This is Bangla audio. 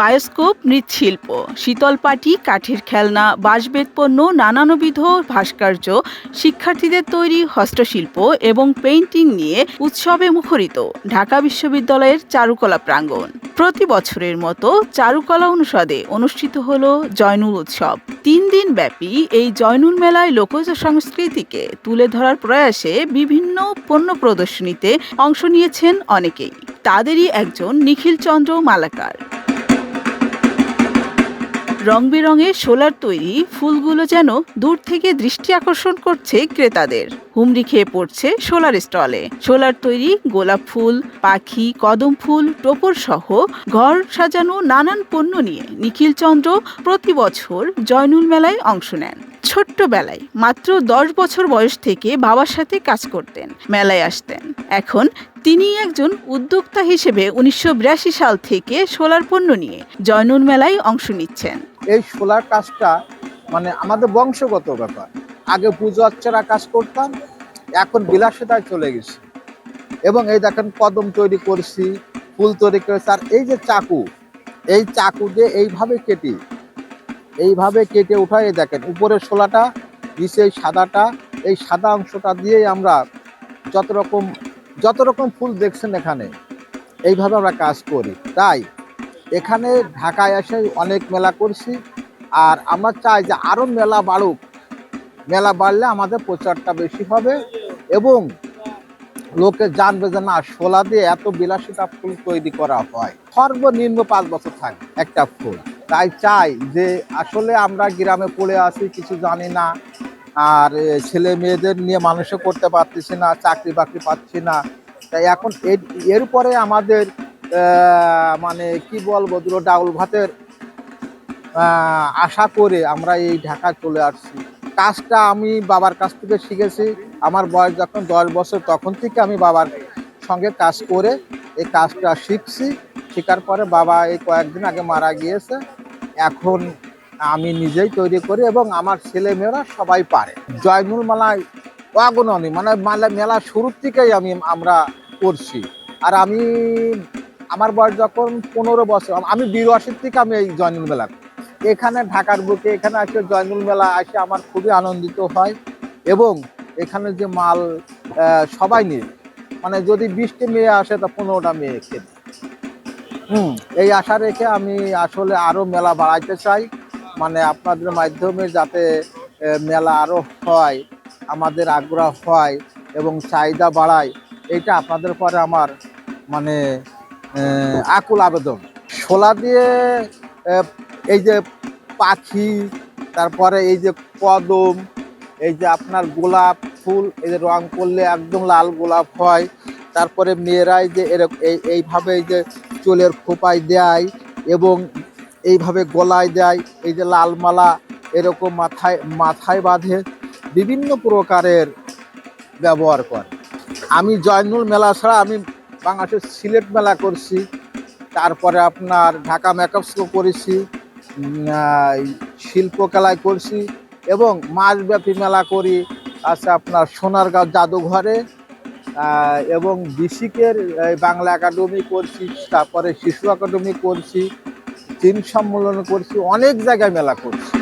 বায়োস্কোপ, মৃৎশিল্প, শীতলপাটি, কাঠের খেলনা বাঁশবেত পণ্য নানানবিধ ভাস্কর্য শিক্ষার্থীদের তৈরি হস্তশিল্প এবং পেইন্টিং নিয়ে উৎসবে মুখরিত ঢাকা বিশ্ববিদ্যালয়ের চারুকলা প্রাঙ্গণ। প্রতি বছরের মতো চারুকলা অনুষদে অনুষ্ঠিত হল জয়নুল উৎসব। তিন দিন ব্যাপী এই জয়নুল মেলায় লোকজ সংস্কৃতিকে তুলে ধরার প্রয়াসে বিভিন্ন পণ্য প্রদর্শনীতে অংশ নিয়েছেন অনেকেই। তাদেরই একজন নিখিল চন্দ্র মালাকার। রং বেরঙের সোলার তৈরি ফুলগুলো যেন দূর থেকে দৃষ্টি আকর্ষণ করছে ক্রেতাদের। হুমড়ি খেয়ে পড়ছে সোলার স্টলে। সোলার তৈরি গোলাপ ফুল, পাখি, কদম ফুল, টোপর সহ ঘর সাজানো নানান পণ্য নিয়ে নিখিল চন্দ্র প্রতি বছর জয়নুল মেলায় অংশ নেন। ছোট্টবেলায় মাত্র দশ বছর বয়স থেকে বাবার সাথে কাজ করতেন, মেলায় আসতেন। এখন তিনি একজন উদ্যোক্তা হিসেবে উনিশশো বিরাশি সাল থেকে সোলার পণ্য নিয়ে জয়নুল মেলায় অংশ নিচ্ছেন। এই সোলার কাজটা মানে আমাদের বংশগত ব্যাপার। আগে পুজো অর্চনা কাজ করতাম, এখন বিলাসিতায় চলে গেছি। এবং এই দেখেন কদম তৈরি করছি, ফুল তৈরি করেছি, আর এই যে চাকু, এই চাকু দিয়ে এইভাবে কেটে এইভাবে কেটে উঠাই দেখেন উপরের শোলাটা নিচে এই সাদাটা, এই সাদা অংশটা দিয়েই আমরা যত রকম যত রকম ফুল দেখছেন এখানে, এইভাবে আমরা কাজ করি। তাই এখানে ঢাকায় এসে অনেক মেলা করছি। আর আমরা চাই যে আরও মেলা বাড়ুক। মেলা বাড়লে আমাদের প্রচারটা বেশি হবে এবং লোকে জানবে যে না, শোলা দিয়ে এত বিলাসিতা ফুল তৈরি করা হয়। সর্বনিম্ন পাঁচ বছর থাকে একটা ফুল। তাই চাই যে আসলে আমরা গ্রামে পড়ে আছি, কিছু জানি না। আর ছেলে মেয়েদের নিয়ে মানুষও করতে পারতেছি না চাকরি বাকরি পাচ্ছি না। তাই এখন এর- এরপরে আমাদের মানে কি বলব, দুটো ডাউল ভাতের আশা করে আমরা এই ঢাকা চলে আসছি। কাজটা আমি বাবার কাছ থেকে শিখেছি। আমার বয়স যখন দশ বছর, তখন থেকে আমি বাবার সঙ্গে কাজ করে এই কাজটা শিখছি। শেখার পরে বাবা এই কয়েকদিন আগে মারা গিয়েছে। এখন আমি নিজেই তৈরি করি এবং আমার ছেলে মেয়েরা সবাই পারে। জয়নুল মালায় অগণনী মানে মালা মেলা শুরুর থেকেই আমি আমরা করছি। আর আমি আমার বয়স যখন পনেরো বছর, আমি বিরাশির থেকে আমি এই জয়নুল মেলা। এখানে ঢাকার বুকে, এখানে আসে জয়নুল মেলা, আসে আমার খুবই আনন্দিত হয়। এবং এখানে যে মাল সবাই নিয়ে মানে যদি বিশটি মেয়ে আসে তা পনেরোটা মেয়ে খেতে হুম, এই আশা রেখে আমি আসলে আরও মেলা বাড়াইতে চাই। মানে আপনাদের মাধ্যমে যাতে মেলা আরও হয়, আমাদের আগ্রহ হয় এবং চাহিদা বাড়ায়, এটা আপনাদের পরে আমার মানে আকুল আবেদন। শোলা দিয়ে এই যে পাখি, তারপরে এই যে কদম, এই যে আপনার গোলাপ ফুল, এই যে রং করলে একদম লাল গোলাপ হয়। তারপরে মেয়েরাই যে এরকম এই, এইভাবে এই যে চুলের খোপায় দেয় এবং এইভাবে গলায় দেয়, এই যে লাল মালা এরকম মাথায় মাথায় বাঁধে, বিভিন্ন প্রকারের ব্যবহার করে। আমি জয়নুল মেলা ছাড়া আমি বাংলাদেশের সিলেট মেলা করছি, তারপরে আপনার ঢাকা মেকআপসও করেছি শিল্পকলায় করছি এবং মাসব্যাপী মেলা করি, আছে আপনার সোনারগাঁও জাদুঘরে এবং বিসিকের বাংলা একাডেমি করছি, তারপরে শিশু একাডেমি করছি চীন সম্মেলন করছি, অনেক জায়গায় মেলা করছি।